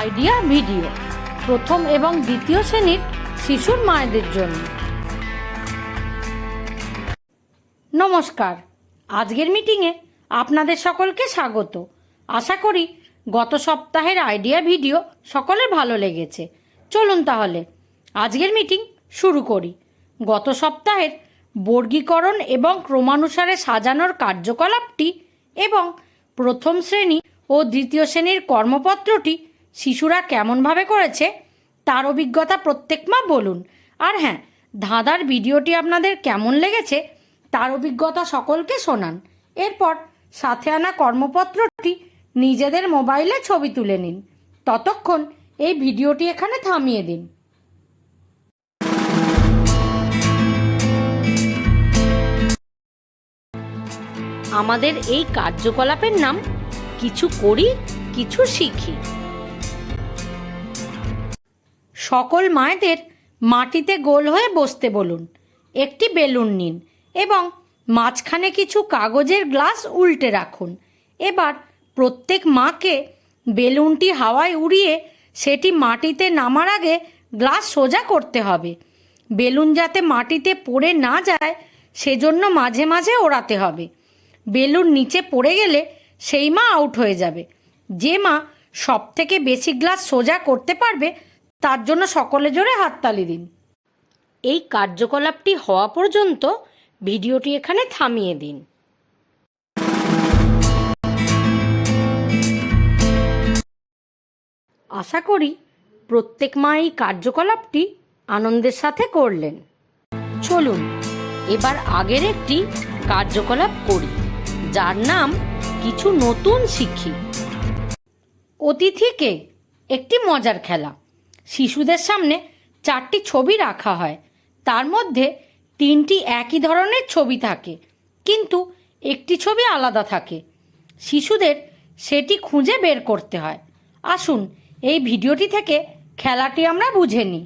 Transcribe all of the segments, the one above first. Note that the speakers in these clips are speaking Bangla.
আইডিয়া ভিডিও, প্রথম এবং দ্বিতীয় শ্রেণির শিশুর মায়েদের জন্য। নমস্কার, আজকের মিটিংয়ে আপনাদের সকলকে স্বাগত। আশা করি গত সপ্তাহের আইডিয়া ভিডিও সকলের ভালো লেগেছে। চলুন তাহলে, আজকের মিটিং শুরু করি। গত সপ্তাহের বর্গীকরণ এবং ক্রমানুসারে সাজানোর কার্যকলাপটি এবং প্রথম শ্রেণি ও দ্বিতীয় শ্রেণির কর্মপত্রটি শিশুরা কেমনভাবে করেছে, তার অভিজ্ঞতা প্রত্যেক মা বলুন। আর হ্যাঁ ধাঁধার ভিডিওটি আপনাদের কেমন লেগেছে, তার অভিজ্ঞতা সকলকে শোনান। এরপর সাথে আনা কর্মপত্রটি নিজেদের মোবাইলে ছবি তুলে নিন। ততক্ষণ এই ভিডিওটি এখানে থামিয়ে দিন। আমাদের এই কার্যকলাপের নাম, কিছু করি, কিছু শিখি। সকল মায়েদের মাটিতে গোল হয়ে বসতে বলুন। একটি বেলুন নিন এবং মাঝখানে কিছু কাগজের গ্লাস উল্টে রাখুন। এবার প্রত্যেক মাকে বেলুনটি হাওয়ায় উড়িয়ে সেটি মাটিতে নামার আগে গ্লাস সোজা করতে হবে। বেলুন যাতে মাটিতে পড়ে না যায়, সেজন্য মাঝে মাঝে ওড়াতে হবে। বেলুন নিচে পড়ে গেলে সেই মা আউট হয়ে যাবে। যে মা সব থেকে বেশি গ্লাস সোজা করতে পারবে তার জন্য সকলে জোরে হাততালি দিন। এই কার্যকলাপটি হওয়া পর্যন্ত ভিডিওটি এখানে থামিয়ে দিন। আশা করি প্রত্যেক মা এই কার্যকলাপটি আনন্দের সাথে করলেন। চলুন, এবার আগের একটি কার্যকলাপ করি, যার নাম কিছু নতুন শিখি। অতিথিকে একটি মজার খেলা। শিশুদের সামনে চারটি ছবি রাখা হয়। তার মধ্যে তিনটি একই ধরনের ছবি থাকে, কিন্তু একটি ছবি আলাদা থাকে। শিশুদের সেটি খুঁজে বের করতে হয়। আসুন, এই ভিডিওটি থেকে খেলাটি আমরা বুঝে নিই।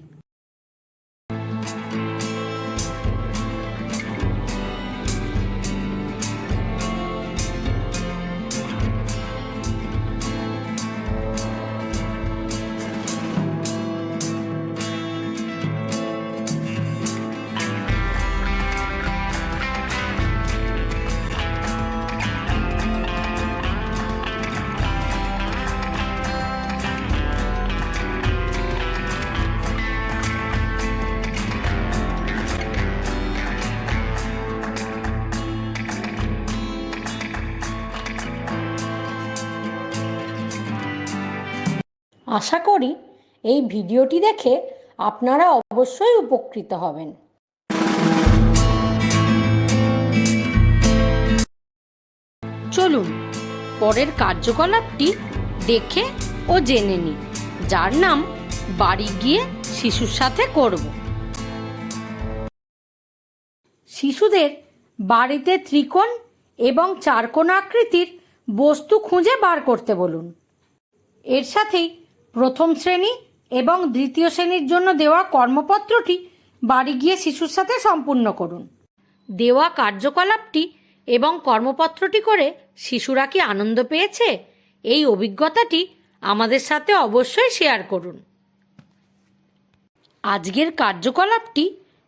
আশা করি এই ভিডিওটি দেখে আপনারা অবশ্যই উপকৃত হবেন। চলুন, পরের কার্যকলাপটি দেখে ও জেনে নিই, যার নাম বাড়ি গিয়ে শিশুর সাথে করব। শিশুদের বাড়িতে ত্রিকোণ এবং চারকোণ আকৃতির বস্তু খুঁজে বার করতে বলুন। এর সাথেই প্রথম শ্রেণি এবং দ্বিতীয় শ্রেণির জন্য দেওয়া কর্মপত্রটি বাড়ি গিয়ে শিশুর সাথে সম্পূর্ণ করুন। দেওয়া কার্যকলাপটি এবং কর্মপত্রটি করে শিশুরা কি আনন্দ পেয়েছে, এই অভিজ্ঞতাটি আমাদের সাথে অবশ্যই শেয়ার করুন। আজকের কার্যকলাপটি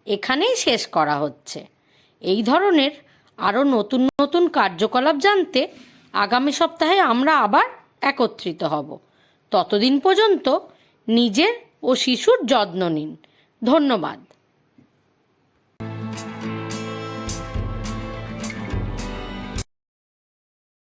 এখানেই শেষ করা হচ্ছে। এই ধরনের আরও নতুন নতুন কার্যকলাপ জানতে আগামী সপ্তাহে আমরা আবার একত্রিত হব। ততদিন পর্যন্ত নিজের ও শিশুর যত্ন নিন। ধন্যবাদ।